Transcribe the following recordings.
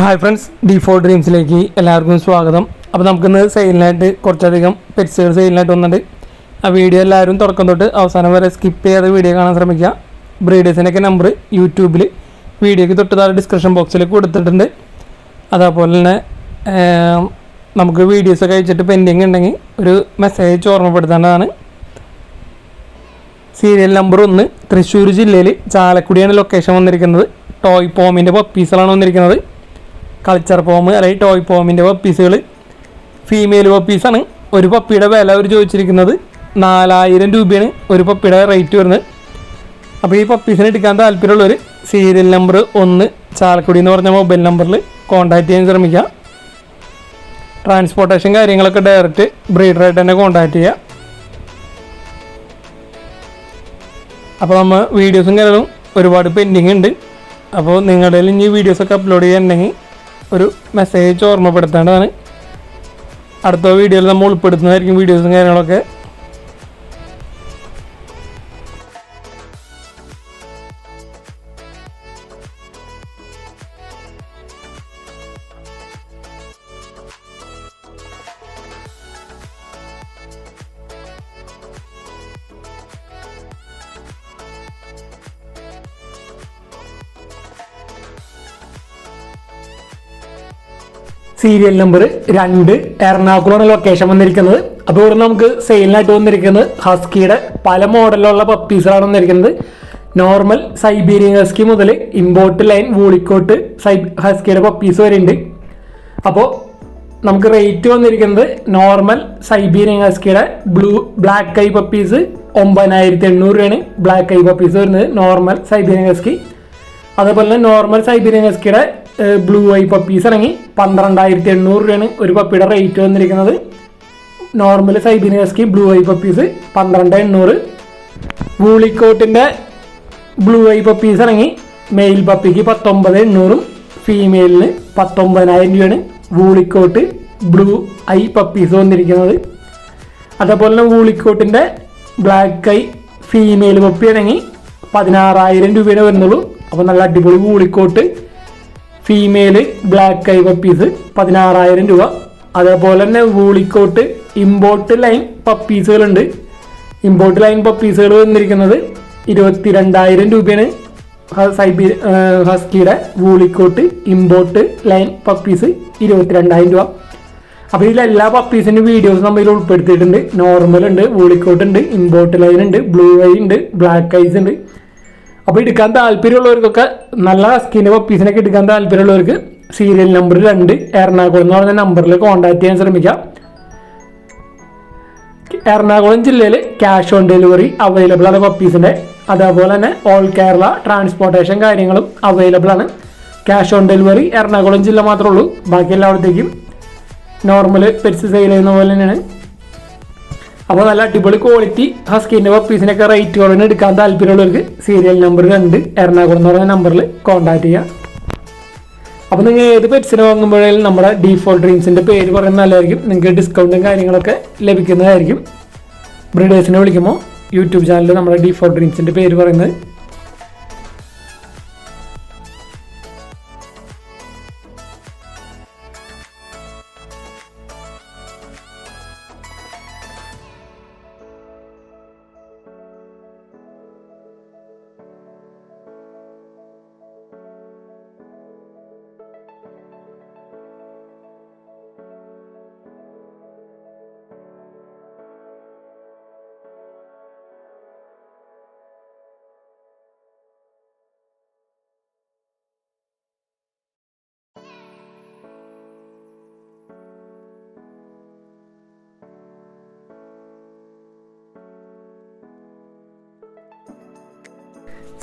Hi friends D four ഡ്രീംസിലേക്ക് എല്ലാവർക്കും സ്വാഗതം. അപ്പോൾ നമുക്കിന്ന് സെയിലിനായിട്ട് കുറച്ചധികം പെറ്റ്സുകൾ സെയിലിനായിട്ട് വന്നിട്ടുണ്ട് ആ വീഡിയോ എല്ലാവരും തുടക്കം തൊട്ട് അവസാനം വരെ സ്കിപ്പ് ചെയ്യാതെ വീഡിയോ കാണാൻ ശ്രമിക്കുക. ബ്രീഡേഴ്സിന്റെയൊക്കെ നമ്പർ യൂട്യൂബിൽ വീഡിയോയ്ക്ക് തൊട്ട് താഴെ ഡിസ്ക്രിപ്ഷൻ ബോക്സിൽ കൊടുത്തിട്ടുണ്ട്. അതേപോലെ തന്നെ നമുക്ക് വീഡിയോസൊക്കെ അയച്ചിട്ട് പെൻഡിങ് ഉണ്ടെങ്കിൽ ഒരു മെസ്സേജ് ഓർമ്മപ്പെടുത്തേണ്ടതാണ്. സീരിയൽ നമ്പർ ഒന്ന് തൃശ്ശൂർ ജില്ലയിൽ ചാലക്കുടിയാണ് ലൊക്കേഷൻ വന്നിരിക്കുന്നത്. ടോയ് പോമിന്റെ പപ്പീസുകളാണ് വന്നിരിക്കുന്നത്. കൾച്ചർ ഫോം അല്ലെങ്കിൽ ടോയ് ഫോമിന്റെ പപ്പീസുകൾ ഫീമെയിൽ പപ്പീസാണ് ഒരു പപ്പിയുടെ വില അവർ ചോദിച്ചിരിക്കുന്നത് നാലായിരം രൂപയാണ്. ഒരു പപ്പിയുടെ റേറ്റ് വരുന്നത്. അപ്പോൾ ഈ പപ്പീസിനെ എടുക്കാൻ താല്പര്യമുള്ളവർ സീരിയൽ നമ്പർ ഒന്ന് ചാലക്കുടി എന്ന് പറഞ്ഞ മൊബൈൽ നമ്പറിൽ കോൺടാക്റ്റ് ചെയ്യാൻ ശ്രമിക്കുക. ട്രാൻസ്പോർട്ടേഷൻ കാര്യങ്ങളൊക്കെ ഡയറക്റ്റ് ബ്രീഡറായിട്ട് തന്നെ കോൺടാക്ട് ചെയ്യുക. അപ്പോൾ നമ്മൾ വീഡിയോസും കാര്യങ്ങളും ഒരുപാട് പെൻഡിങ് ഉണ്ട്. അപ്പോൾ നിങ്ങളുടെ ഇനി വീഡിയോസൊക്കെ അപ്ലോഡ് ചെയ്യാനുണ്ടെങ്കിൽ ഒരു മെസ്സേജ് ഓർമ്മപ്പെടുത്തേണ്ടതാണ് അടുത്ത വീഡിയോയിൽ നമ്മൾ ഉൾപ്പെടുത്തുന്നതായിരിക്കും വീഡിയോസും കാര്യങ്ങളൊക്കെ. സീരിയൽ നമ്പർ രണ്ട് എറണാകുളമാണ് ലൊക്കേഷൻ വന്നിരിക്കുന്നത്. അപ്പോൾ ഇവിടെ നമുക്ക് സെയിലിനായിട്ട് വന്നിരിക്കുന്നത് ഹസ്കിയുടെ പല മോഡലിലുള്ള പപ്പീസുകളാണ് വന്നിരിക്കുന്നത്. നോർമൽ സൈബീരിയൻ ഹസ്കി മുതൽ ഇമ്പോർട്ട് ലൈൻ വൂളിക്കോട്ട് സൈ ഹസ്കിയുടെ പപ്പീസ് വരെയുണ്ട്. അപ്പോൾ നമുക്ക് റേറ്റ് വന്നിരിക്കുന്നത് നോർമൽ സൈബീരിയൻ ഹസ്കിയുടെ ബ്ലൂ ബ്ലാക്ക് ഐ പപ്പീസ് ഒമ്പതിനായിരത്തി എണ്ണൂറ് രൂപയാണ് ബ്ലാക്ക് ഐ പപ്പീസ് വരുന്നത് നോർമൽ സൈബീരിയൻ ഹസ്കി അതേപോലെ തന്നെ നോർമൽ സൈബീരിയൻ ഹസ്കിയുടെ ബ്ലൂ ഐ പപ്പീസ് ഇറങ്ങി. പന്ത്രണ്ടായിരത്തി എണ്ണൂറ് രൂപയാണ് ഒരു പപ്പിയുടെ റേറ്റ് വന്നിരിക്കുന്നത്. Normal Siberian husky blue eye puppies പന്ത്രണ്ട് എണ്ണൂറ് വൂളിക്കോട്ടിന്റെ ബ്ലൂ ഐ പപ്പീസ് ഇറങ്ങി. മെയിൽ പപ്പിക്ക് പത്തൊമ്പത് എണ്ണൂറും ഫീമെയിലിന് പത്തൊമ്പതിനായിരം രൂപയാണ് വൂളിക്കോട്ട് ബ്ലൂ ഐ പപ്പീസ് വന്നിരിക്കുന്നത്. അതേപോലെ തന്നെ വൂളിക്കോട്ടിന്റെ ബ്ലാക്ക് ഐ ഫീമെയിൽ പപ്പി ഇറങ്ങി. പതിനാറായിരം രൂപയുടെ വരുന്നുള്ളൂ. അപ്പോൾ നല്ല അടിപൊളി woolly coat female black eye piece പതിനാറായിരം രൂപ. അതേപോലെ തന്നെ വൂളിക്കോട്ട് ഇമ്പോർട്ട് ലൈൻ പപ്പീസുകളുണ്ട് ഇമ്പോർട്ട് ലൈൻ പപ്പീസുകൾ വന്നിരിക്കുന്നത് ഇരുപത്തിരണ്ടായിരം രൂപയാണ്. ഹ- സൈബി ഹസ്കിയുടെ woolly coat import line puppies ഇരുപത്തിരണ്ടായിരം രൂപ. അപ്പോൾ ഇതിൽ എല്ലാ പപ്പീസിന്റെ വീഡിയോസ് നമ്മൾ ഇതിൽ ഉൾപ്പെടുത്തിയിട്ടുണ്ട്. നോർമൽ ഉണ്ട് വൂളിക്കോട്ട് ഉണ്ട് ഇമ്പോർട്ട് ലൈൻ ഉണ്ട് ബ്ലൂ ഐ ഉണ്ട് ബ്ലാക്ക് ഐസ് ഉണ്ട്. അപ്പോൾ എടുക്കാൻ താല്പര്യമുള്ളവർക്കൊക്കെ നല്ല സ്കിന് പപ്പീസിനൊക്കെ എടുക്കാൻ താല്പര്യമുള്ളവർക്ക് സീരിയൽ നമ്പർ രണ്ട് എറണാകുളം എന്ന് പറഞ്ഞ നമ്പറിൽ കോൺടാക്ട് ചെയ്യാൻ ശ്രമിക്കാം. എറണാകുളം ജില്ലയിൽ ക്യാഷ് ഓൺ ഡെലിവറി അവൈലബിൾ ആണ് പപ്പീസിന്റെ അതേപോലെ തന്നെ ഓൾ കേരള ട്രാൻസ്പോർട്ടേഷൻ കാര്യങ്ങളും അവൈലബിൾ ആണ്. ക്യാഷ് ഓൺ ഡെലിവറി എറണാകുളം ജില്ല മാത്രമേ ഉള്ളൂ. ബാക്കി എല്ലായിടത്തേക്കും നോർമൽ പെറ്റ്സ് സെയിൽ ചെയ്യുന്ന പോലെ തന്നെയാണ്. അപ്പോൾ നല്ല അടിപൊളി ക്വാളിറ്റി ഹസ്കിന്റെ പപ്പീസിനൊക്കെ റേറ്റ് കുറവിന് എടുക്കാൻ താല്പര്യമുള്ളവർക്ക് സീരിയൽ നമ്പർ രണ്ട് എറണാകുളം എന്ന് പറയുന്ന നമ്പറിൽ കോൺടാക്ട് ചെയ്യുക അപ്പോൾ നിങ്ങൾ ഏത് പെറ്റ്സിനെ വാങ്ങുമ്പോഴേലും നമ്മുടെ ഡീഫോൾട്ട് ഡ്രീംസിന്റെ പേര് പറയുന്നത് നല്ലതായിരിക്കും. നിങ്ങൾക്ക് ഡിസ്കൗണ്ടും കാര്യങ്ങളൊക്കെ ലഭിക്കുന്നതായിരിക്കും. ബ്രീഡേഴ്സിനെ വിളിക്കുമ്പോൾ യൂട്യൂബ് ചാനലിൽ നമ്മുടെ ഡീഫോൾട്ട് ഡ്രീംസിന്റെ പേര് പറയുന്നത്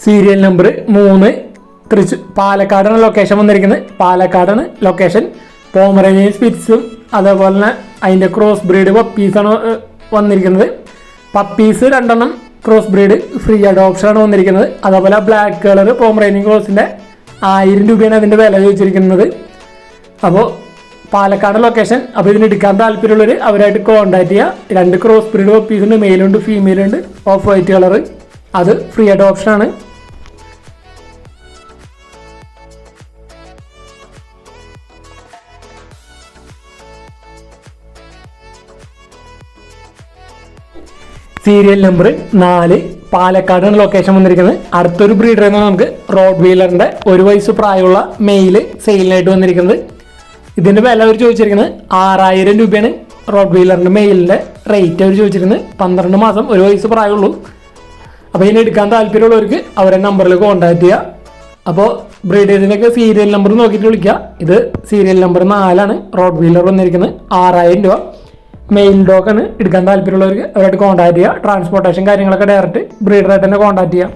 സീരിയൽ നമ്പർ മൂന്ന്. തൃശ്ശൂർ പാലക്കാടാണ് ലൊക്കേഷൻ വന്നിരിക്കുന്നത്. പാലക്കാടാണ് ലൊക്കേഷൻ പോമറേനിയൻ സ്പിറ്റ്സും അതേപോലെ തന്നെ അതിന്റെ ക്രോസ് ബ്രീഡ് പപ്പീസാണ് വന്നിരിക്കുന്നത്. പപ്പീസ് രണ്ടെണ്ണം ക്രോസ് ബ്രീഡ് ഫ്രീ അഡോപ്ഷനാണ് വന്നിരിക്കുന്നത്. അതേപോലെ ബ്ലാക്ക് കളർ പോമറേനിയൻ ക്രോസിന്റെ ആയിരം രൂപയാണ് അതിന്റെ വില ചോദിച്ചിരിക്കുന്നത്. അപ്പോൾ പാലക്കാട് ലൊക്കേഷൻ അപ്പോൾ ഇതിന് എടുക്കാൻ താല്പര്യമുള്ളവർ അവരായിട്ട് കോൺടാക്ട് ചെയ്യുക രണ്ട് ക്രോസ് ബ്രീഡ് പപ്പീസുണ്ട് മെയിലുണ്ട് ഫീമെയിലുണ്ട് ഓഫ് വൈറ്റ് കളർ അത് ഫ്രീ ആയിട്ട് ഓപ്ഷനാണ് സീരിയൽ നമ്പർ നാല്. പാലക്കാടാണ് ലൊക്കേഷൻ വന്നിരിക്കുന്നത്. അടുത്തൊരു ബ്രീഡർ എന്നാണ് നമുക്ക് റോഡ് വീലറിന്റെ ഒരു വയസ്സ് പ്രായമുള്ള മെയിൽ സെയിലിനായിട്ട് വന്നിരിക്കുന്നത്. ഇതിന്റെ വില അവർ ചോദിച്ചിരിക്കുന്നത് ആറായിരം രൂപയാണ്. റോഡ് വീലറിന്റെ മെയിലിന്റെ റേറ്റ് അവർ ചോദിച്ചിരിക്കുന്നത്. പന്ത്രണ്ട് മാസം ഒരു വയസ്സ് പ്രായമുള്ളൂ. അപ്പോൾ ഇനി എടുക്കാൻ താല്പര്യമുള്ളവർക്ക് അവരെ നമ്പറിൽ കോൺടാക്ട് ചെയ്യുക അപ്പോൾ ബ്രീഡേഴ്സിനൊക്കെ സീരിയൽ നമ്പർ നോക്കിയിട്ട് വിളിക്കുക ഇത് സീരിയൽ നമ്പർ നാലാണ് റോഡ് വീലർ വന്നിരിക്കുന്നത്. ആറായിരം രൂപ. മെയിൽ ഡോക്കാണ് എടുക്കാൻ താല്പര്യമുള്ളവർക്ക് അവരായിട്ട് കോൺടാക്ട് ചെയ്യുക ട്രാൻസ്പോർട്ടേഷൻ കാര്യങ്ങളൊക്കെ ഡയറക്റ്റ് ബ്രീഡറായിട്ട് തന്നെ കോൺടാക്ട് ചെയ്യാം.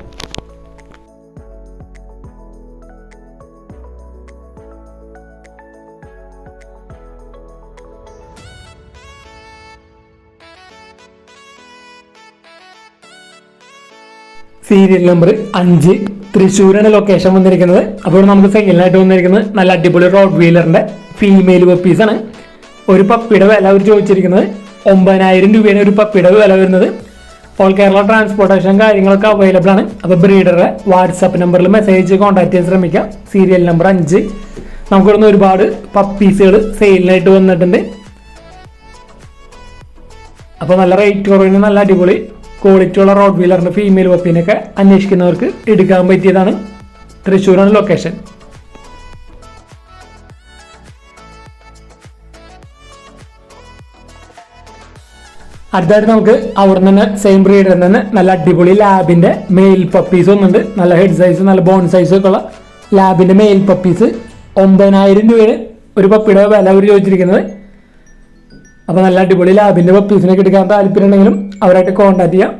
സീരിയൽ നമ്പർ അഞ്ച് തൃശ്ശൂരാണ് ലൊക്കേഷൻ വന്നിരിക്കുന്നത്. അപ്പോൾ നമുക്ക് സെക്കൻഡിലായിട്ട് വന്നിരിക്കുന്നത് നല്ല അടിപൊളി റോഡ് വീലറിന്റെ ഫീമെയിൽ പപ്പീസാണ് ഒരു പപ്പിയുടെ വില അവർ ചോദിച്ചിരിക്കുന്നത് ഒമ്പതിനായിരം രൂപയാണ് ഒരു പപ്പിയുടെ വില വരുന്നത്. ഓൾ കേരള ട്രാൻസ്പോർട്ടേഷൻ കാര്യങ്ങളൊക്കെ അവൈലബിൾ ആണ്. അപ്പോൾ ബ്രീഡറെ വാട്സാപ്പ് നമ്പറിൽ മെസ്സേജ് കോൺടാക്ട് ചെയ്യാൻ ശ്രമിക്കാം. സീരിയൽ നമ്പർ അഞ്ച്. നമുക്കിവിടുന്ന് ഒരുപാട് പപ്പീസുകൾ സെയിലിനായിട്ട് വന്നിട്ടുണ്ട്. അപ്പോൾ നല്ല റേറ്റ് കുറവിന് നല്ല അടിപൊളി ക്വാളിറ്റി ഉള്ള റോഡ് വീലറിന്റെ ഫീമെയിൽ പപ്പീനൊക്കെ അന്വേഷിക്കുന്നവർക്ക് എടുക്കാൻ പറ്റിയതാണ്. തൃശ്ശൂരാണ് ലൊക്കേഷൻ അടുത്തായിട്ട് നമുക്ക് അവിടെ തന്നെ സെയിം ബ്രീഡിൽ തന്നെ നല്ല അടിപൊളി ലാബിന്റെ മെയിൽ പപ്പീസ് ഒന്നുണ്ട് നല്ല ഹെഡ് സൈസ് നല്ല ബോൺ സൈസ് ഒക്കെ ഉള്ള ലാബിന്റെ മെയിൽ പപ്പീസ് ഒമ്പതിനായിരം രൂപയാണ് ഒരു പപ്പിയുടെ വില അവർ ചോദിച്ചിരിക്കുന്നത്. അപ്പോൾ നല്ല അടിപൊളി ലാബിന്റെ പപ്പീസിനൊക്കെ എടുക്കാൻ താല്പര്യം ഉണ്ടെങ്കിലും അവരായിട്ട് കോൺടാക്ട് ചെയ്യാം.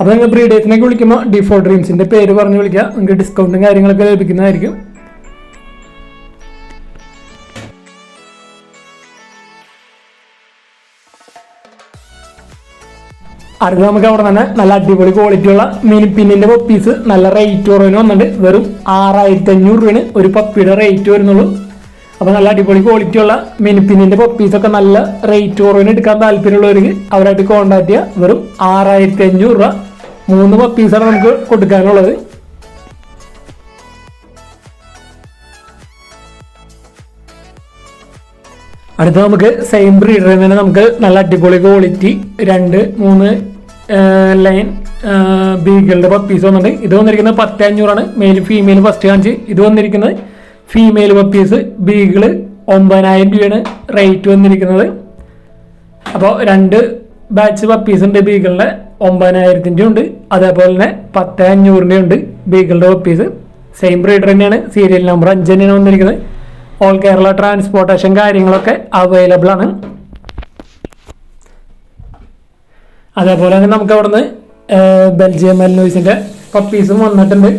അപ്പോൾ നിങ്ങൾ ബ്രീഡേഴ്സിനൊക്കെ വിളിക്കുമ്പോൾ ഡിഫോൾട്ട് ഡ്രീംസിന്റെ പേര് പറഞ്ഞ് വിളിക്കുക. നിങ്ങൾക്ക് ഡിസ്കൗണ്ടും കാര്യങ്ങളൊക്കെ ലഭിക്കുന്നതായിരിക്കും. അടുത്ത നമുക്ക് അവിടെ തന്നെ നല്ല അടിപൊളി ക്വാളിറ്റി ഉള്ള മിനി പിന്നിന്റെ പപ്പീസ് നല്ല റേറ്റ് കുറവിന് വന്നിട്ട് വെറും ആറായിരത്തി അഞ്ഞൂറ് രൂപയാണ് ഒരു പപ്പിയുടെ റേറ്റ് വരുന്നുള്ളൂ. അപ്പോൾ നല്ല അടിപൊളി ക്വാളിറ്റി ഉള്ള മിനിപ്പിന്നിന്റെ പപ്പീസ് ഒക്കെ നല്ല റേറ്റ് കുറവിന് എടുക്കാൻ താല്പര്യമുള്ളവർക്ക് അവരായിട്ട് കോൺടാക്ട് ചെയ്യുക വെറും ആറായിരത്തി അഞ്ഞൂറ് രൂപ മൂന്ന് പപ്പീസാണ് നമുക്ക് കൊടുക്കാനുള്ളത്. അടുത്ത നമുക്ക് സെയിം ബ്രീഡറിൽ തന്നെ നമുക്ക് നല്ല അടിപൊളി ക്വാളിറ്റി രണ്ട് മൂന്ന് ലൈൻ ബീഗിളുടെ പപ്പീസ് വന്നിട്ടുണ്ട്. ഇത് വന്നിരിക്കുന്നത് പത്ത് അഞ്ഞൂറാണ് മെയിൽ ഫീമെയിൽ ഫസ്റ്റ് കാണിച്ച് ഇത് വന്നിരിക്കുന്നത് ഫീമെയിൽ പപ്പീസ് ബീഗിൾ ഒമ്പതിനായിരം രൂപയാണ് റേറ്റ് വന്നിരിക്കുന്നത്. അപ്പോൾ രണ്ട് ബാച്ച് പപ്പീസ് ഉണ്ട് ബീഗിളിന്റെ ഒമ്പതിനായിരത്തിന്റെ ഉണ്ട്. അതേപോലെ തന്നെ പത്ത് അഞ്ഞൂറിന്റെ ഉണ്ട് ബീഗിളുടെ പപ്പീസ് സെയിം ബ്രീഡർ തന്നെയാണ്. സീരിയൽ നമ്പർ അഞ്ച് തന്നെയാണ് വന്നിരിക്കുന്നത്. ഓൾ കേരള ട്രാൻസ്പോർട്ടേഷൻ കാര്യങ്ങളൊക്കെ അവൈലബിൾ ആണ്. അതേപോലെ തന്നെ നമുക്ക് അവിടുന്ന് ബെൽജിയം മെൽനോയ്സിന്റെ പപ്പീസും വന്നിട്ടുണ്ട്.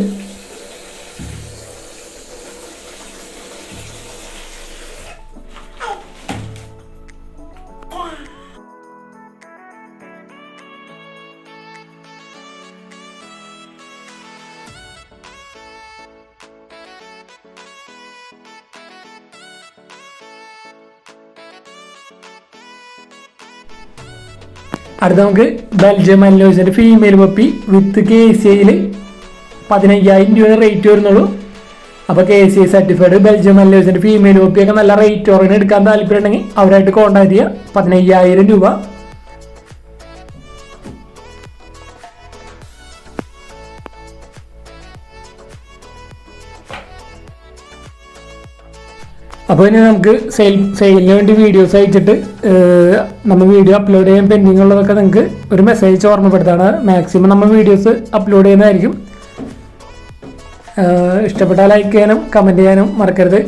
അടുത്ത നമുക്ക് Belgium അല്ലോസിന്റെ female puppy with K C ഐയിൽ പതിനയ്യായിരം രൂപ റേറ്റ് വരുന്നുള്ളൂ. അപ്പോൾ K C I certified Belgium അല്ലോസിന്റെ female പപ്പിയൊക്കെ നല്ല റേറ്റ് കുറവിന് എടുക്കാൻ താല്പര്യം ഉണ്ടെങ്കിൽ അവരായിട്ട് കോൺടാക്ട് ചെയ്യുക. പതിനയ്യായിരം രൂപ. അപ്പോൾ ഇനി നമുക്ക് സെയിൽ സെയിലിന് വേണ്ടി വീഡിയോസ് അയച്ചിട്ട് നമ്മൾ വീഡിയോ അപ്ലോഡ് ചെയ്യാൻ പെൻഡിങ് ഉള്ളതൊക്കെ നിങ്ങൾക്ക് ഒരു മെസ്സേജ് ഓർമ്മപ്പെടുത്താണ്. മാക്സിമം നമ്മൾ വീഡിയോസ് അപ്ലോഡ് ചെയ്യുന്നതായിരിക്കും. ഇഷ്ടപ്പെട്ടാൽ ലൈക്ക് ചെയ്യാനും കമന്റ് ചെയ്യാനും മറക്കരുത്.